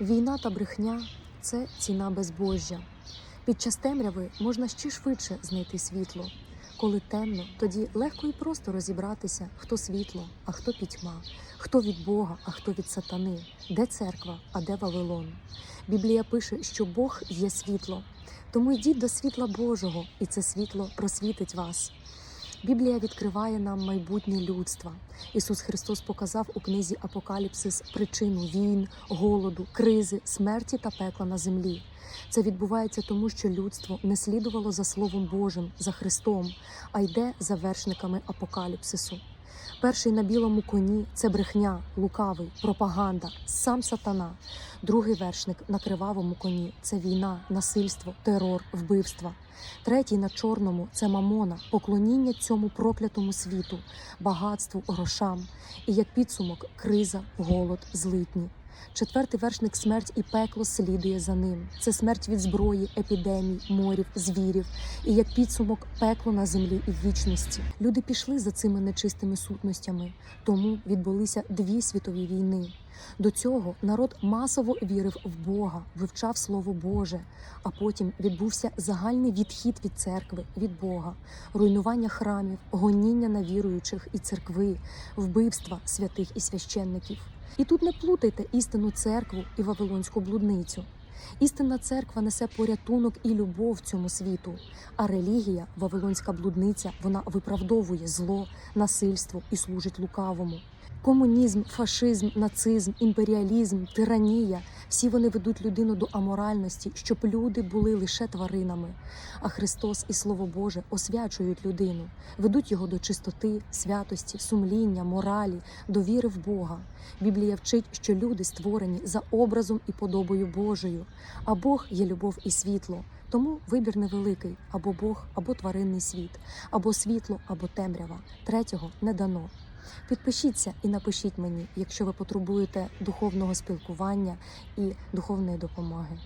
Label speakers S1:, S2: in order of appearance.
S1: Війна та брехня це ціна безбожжя. Під час темряви можна ще швидше знайти світло. Коли темно, тоді легко і просто розібратися, хто світло, а хто пітьма, хто від Бога, а хто від сатани, де церква, а де Вавилон. Біблія пише, що Бог є світло. Тому йдіть до світла Божого, і це світло просвітить вас. Біблія відкриває нам майбутнє людства. Ісус Христос показав у книзі Апокаліпсис причину війн, голоду, кризи, смерті та пекла на землі. Це відбувається тому, що людство не слідувало за Словом Божим, за Христом, а йде за вершниками апокаліпсису. Перший на білому коні це брехня, лукавий, пропаганда, сам сатана. Другий вершник на кривавому коні це війна, насильство, терор, вбивства. Третій на чорному це мамона, поклоніння цьому проклятому світу, багатству, грошам. І як підсумок криза, голод, злитні. Четвертий вершник смерть і пекло слідує за ним. Це смерть від зброї, епідемій, морів, звірів. І як підсумок пекло на землі і в вічності. Люди пішли за цими нечистими сутностями, тому відбулися дві світові війни. До цього народ масово вірив в Бога, вивчав Слово Боже, а потім відбувся загальний відхід від церкви, від Бога, руйнування храмів, гоніння на віруючих і церкви, вбивства святих і священників. І тут не плутайте істинну церкву і вавилонську блудницю. Істинна церква несе порятунок і любов цьому світу, а релігія, вавилонська блудниця, вона виправдовує зло, насильство і служить лукавому. Комунізм, фашизм, нацизм, імперіалізм, тиранія всі вони ведуть людину до аморальності, щоб люди були лише тваринами. А Христос і Слово Боже освячують людину, ведуть його до чистоти, святості, сумління, моралі, до віри в Бога. Біблія вчить, що люди створені за образом і подобою Божою, а Бог є любов і світло. Тому вибір невеликий або Бог, або тваринний світ, або світло, або темрява. Третього не дано. Підпишіться і напишіть мені, якщо ви потребуєте духовного спілкування і духовної допомоги.